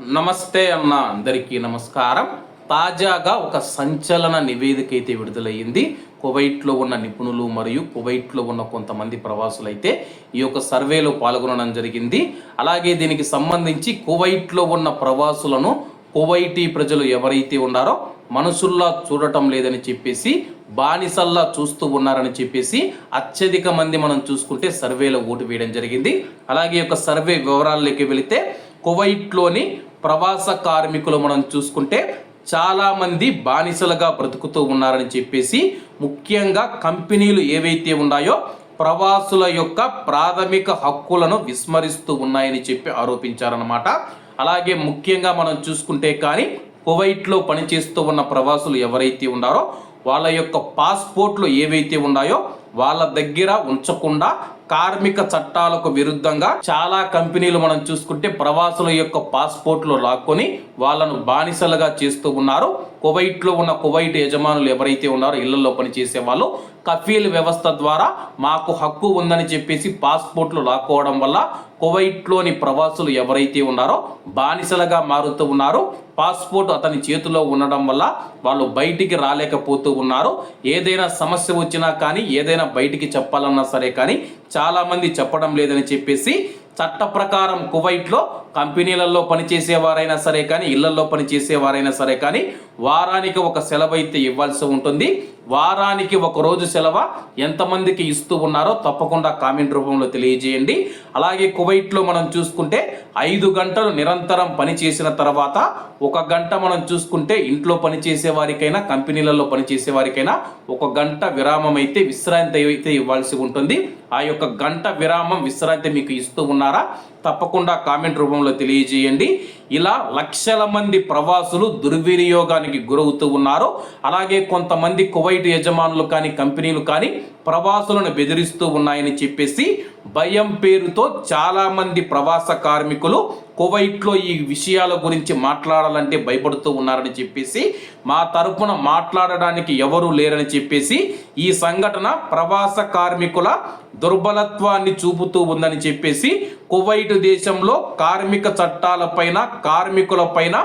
నమస్తే అన్న అందరికీ నమస్కారం. తాజాగా ఒక సంచలన నివేదిక అయితే విడుదలయ్యింది. కువైట్లో ఉన్న నిపుణులు మరియు కువైట్లో ఉన్న కొంతమంది ప్రవాసులైతే ఈ యొక్క సర్వేలో పాల్గొనడం జరిగింది. అలాగే దీనికి సంబంధించి కువైట్లో ఉన్న ప్రవాసులను కువైటీ ప్రజలు ఎవరైతే ఉన్నారో మనుషుల్లా చూడటం లేదని చెప్పేసి బానిసల్లా చూస్తూ ఉన్నారని చెప్పేసి అత్యధిక మంది మనం చూసుకుంటే సర్వేలో ఓటు వేయడం జరిగింది. అలాగే యొక్క సర్వే వివరాల్లోకి వెళితే కువైట్లోని ప్రవాస కార్మికులు మనం చూసుకుంటే చాలామంది బానిసలుగా బ్రతుకుతూ ఉన్నారని చెప్పేసి ముఖ్యంగా కంపెనీలు ఏవైతే ఉన్నాయో ప్రవాసుల యొక్క ప్రాథమిక హక్కులను విస్మరిస్తూ ఉన్నాయని చెప్పి ఆరోపించారనమాట అలాగే ముఖ్యంగా మనం చూసుకుంటే కానీ కువైట్లో పనిచేస్తూ ఉన్న ప్రవాసులు ఎవరైతే ఉన్నారో వాళ్ళ యొక్క పాస్పోర్ట్లు ఏవైతే ఉన్నాయో వాళ్ళ దగ్గర ఉంచకుండా కార్మిక చట్టాలకు విరుద్ధంగా చాలా కంపెనీలు మనం చూసుకుంటే ప్రవాసుల యొక్క పాస్పోర్ట్లు లాక్కొని వాళ్ళను బానిసలుగా చేస్తూ ఉన్నారు. కువైట్లో ఉన్న కువైట్ యజమానులు ఎవరైతే ఉన్నారో ఇళ్ళలో పనిచేసే వాళ్ళు కఫీల్ వ్యవస్థ ద్వారా మాకు హక్కు ఉందని చెప్పేసి పాస్పోర్ట్లు లాక్కోవడం వల్ల కువైట్లోని ప్రవాసులు ఎవరైతే ఉన్నారో బానిసలుగా మారుతూ ఉన్నారు. పాస్పోర్ట్ అతని చేతిలో ఉండడం వల్ల వాళ్ళు బయటికి రాలేకపోతూ ఉన్నారు. ఏదైనా సమస్య వచ్చినా కానీ ఏదైనా బయటికి చెప్పాలన్నా సరే కానీ చాలామంది చెప్పడం లేదని చెప్పేసి చట్ట ప్రకారం కువైట్లో కంపెనీలలో పనిచేసేవారైనా సరే కానీ ఇళ్ళలో పనిచేసేవారైనా సరే కానీ వారానికి ఒక సెలవు అయితే ఇవ్వాల్సి ఉంటుంది. వారానికి ఒక రోజు సెలవ ఎంతమందికి ఇస్తూ ఉన్నారో తప్పకుండా కామెంట్ రూపంలో తెలియజేయండి. అలాగే కువైట్లో మనం చూసుకుంటే ఐదు గంటలు నిరంతరం పనిచేసిన తర్వాత ఒక గంట మనం చూసుకుంటే ఇంట్లో పనిచేసే వారికైనా కంపెనీలలో పనిచేసే వారికైనా ఒక గంట విరామం అయితే విశ్రాంతి అయితే ఇవ్వాల్సి ఉంటుంది. ఆ యొక్క గంట విరామం విశ్రాంతి మీకు ఇస్తూ ఉన్నారు. తప్పకుండా కామెంట్ రూపంలో తెలియజేయండి. ఇలా లక్షల మంది ప్రవాసులు దుర్వినియోగానికి గురవుతూ ఉన్నారు. అలాగే కొంతమంది కువైట్ యజమానులు కానీ కంపెనీలు కానీ ప్రవాసులను బెదిరిస్తూ ఉన్నాయని చెప్పేసి భయం పేరుతో చాలామంది ప్రవాస కార్మికులు కువైట్లో ఈ విషయాల గురించి మాట్లాడాలంటే భయపడుతూ ఉన్నారని చెప్పేసి మా తరపున మాట్లాడడానికి ఎవరూ లేరని చెప్పేసి ఈ సంఘటన ప్రవాస కార్మికుల దుర్బలత్వాన్ని చూపుతూ ఉందని చెప్పేసి కువైట్ దేశంలో కార్మిక చట్టాలపైన కార్మికులపైన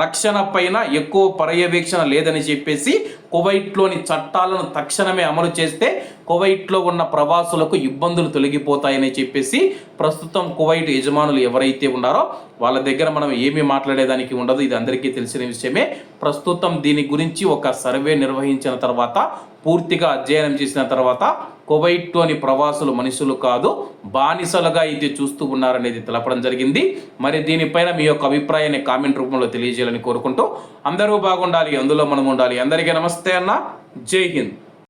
రక్షణ పైన ఎక్కువ పర్యవేక్షణ లేదని చెప్పేసి కువైట్లోని చట్టాలను తక్షణమే అమలు చేస్తే కువైట్లో ఉన్న ప్రవాసులకు ఇబ్బందులు తొలగిపోతాయని చెప్పేసి ప్రస్తుతం కువైట్ యజమానులు ఎవరైతే ఉన్నారో వాళ్ళ దగ్గర మనం ఏమీ మాట్లాడేదానికి ఉండదు. ఇది అందరికీ తెలిసిన విషయమే. ప్రస్తుతం దీని గురించి ఒక సర్వే నిర్వహించిన తర్వాత పూర్తిగా అధ్యయనం చేసిన తర్వాత కువైట్లోని ప్రవాసులు మనుషులు కాదు బానిసలుగా అయితే చూస్తూ ఉన్నారనేది తెలపడం జరిగింది. మరి దీనిపైన మీ యొక్క అభిప్రాయాన్ని కామెంట్ రూపంలో తెలియజేయాలని కోరుకుంటూ అందరూ బాగుండాలి అందులో మనం ఉండాలి అందరికీ నమస్తే అన్న. జై హింద్.